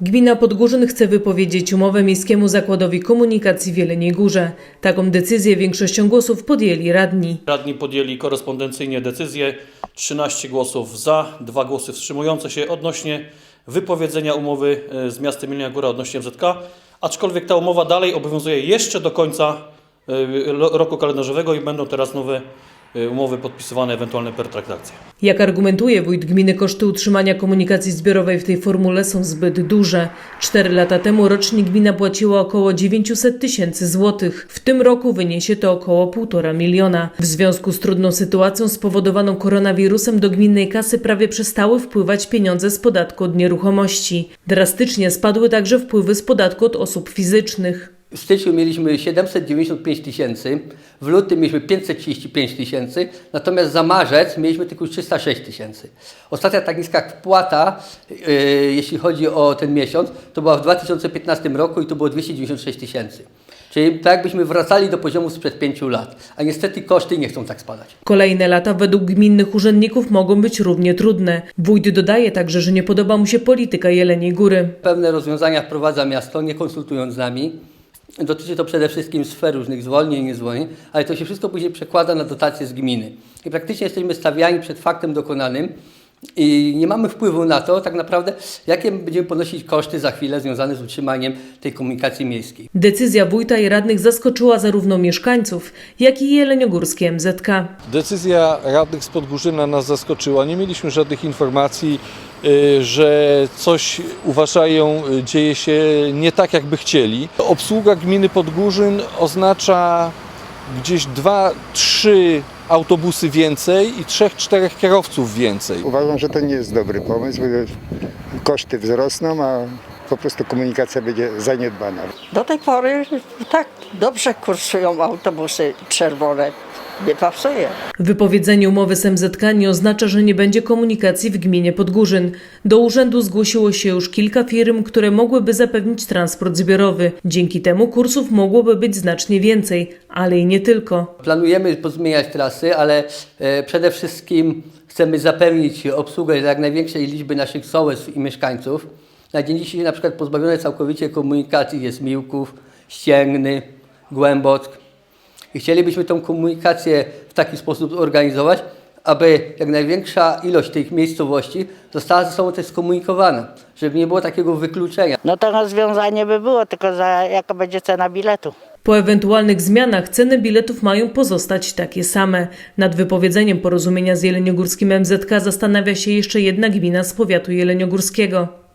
Gmina Podgórzyn chce wypowiedzieć umowę Miejskiemu Zakładowi Komunikacji w Jeleniej Górze. Taką decyzję większością głosów podjęli radni. Radni podjęli korespondencyjnie decyzję. 13 głosów za, 2 głosy wstrzymujące się odnośnie wypowiedzenia umowy e, z miastem Jelenia Góra odnośnie MZK, aczkolwiek ta umowa dalej obowiązuje jeszcze do końca e, roku kalendarzowego i będą teraz nowe umowy podpisywane ewentualne pertraktacje. Jak argumentuje wójt gminy, koszty utrzymania komunikacji zbiorowej w tej formule są zbyt duże. Cztery lata temu rocznie gmina płaciła około 900 tysięcy złotych. W tym roku wyniesie to około 1,5 miliona. W związku z trudną sytuacją spowodowaną koronawirusem do gminnej kasy prawie przestały wpływać pieniądze z podatku od nieruchomości. Drastycznie spadły także wpływy z podatku od osób fizycznych. W styczniu mieliśmy 795 tysięcy, w lutym mieliśmy 535 tysięcy, natomiast za marzec mieliśmy tylko 306 tysięcy. Ostatnia tak niska wpłata, yy, jeśli chodzi o ten miesiąc, to była w 2015 roku i to było 296 tysięcy. Czyli tak jakbyśmy wracali do poziomu sprzed 5 lat, a niestety koszty nie chcą tak spadać. Kolejne lata według gminnych urzędników mogą być równie trudne. Wójt dodaje także, że nie podoba mu się polityka Jeleniej Góry. Pewne rozwiązania wprowadza miasto, nie konsultując z nami. Dotyczy to przede wszystkim sfer różnych zwolnień, niezwolnień, ale to się wszystko później przekłada na dotacje z gminy. I praktycznie jesteśmy stawiani przed faktem dokonanym i nie mamy wpływu na to tak naprawdę, jakie będziemy ponosić koszty za chwilę związane z utrzymaniem tej komunikacji miejskiej. Decyzja wójta i radnych zaskoczyła zarówno mieszkańców, jak i jeleniogórskie MZK. Decyzja radnych z Podgórzyna nas zaskoczyła. Nie mieliśmy żadnych informacji, y, że coś uważają y, dzieje się nie tak, jakby chcieli. Obsługa gminy Podgórzyn oznacza gdzieś dwa, trzy autobusy więcej i trzech, czterech kierowców więcej. Uważam, że to nie jest dobry pomysł, bo koszty wzrosną, a po prostu komunikacja będzie zaniedbana. Do tej pory tak dobrze kursują autobusy czerwone. Nie pasuje. Wypowiedzenie umowy z MZK nie oznacza, że nie będzie komunikacji w gminie Podgórzyn. Do urzędu zgłosiło się już kilka firm, które mogłyby zapewnić transport zbiorowy. Dzięki temu kursów mogłoby być znacznie więcej, ale i nie tylko. Planujemy pozmieniać trasy, ale e, przede wszystkim chcemy zapewnić obsługę jak największej liczby naszych sołectw i mieszkańców. Na dzień dzisiejszy na przykład pozbawione całkowicie komunikacji jest Miłków, Ścięgny, Głębock. I chcielibyśmy tą komunikację w taki sposób zorganizować, aby jak największa ilość tych miejscowości została ze sobą też skomunikowana, żeby nie było takiego wykluczenia. No to rozwiązanie by było, tylko za jaka będzie cena biletu. Po ewentualnych zmianach ceny biletów mają pozostać takie same. Nad wypowiedzeniem porozumienia z jeleniogórskim MZK zastanawia się jeszcze jedna gmina z powiatu jeleniogórskiego.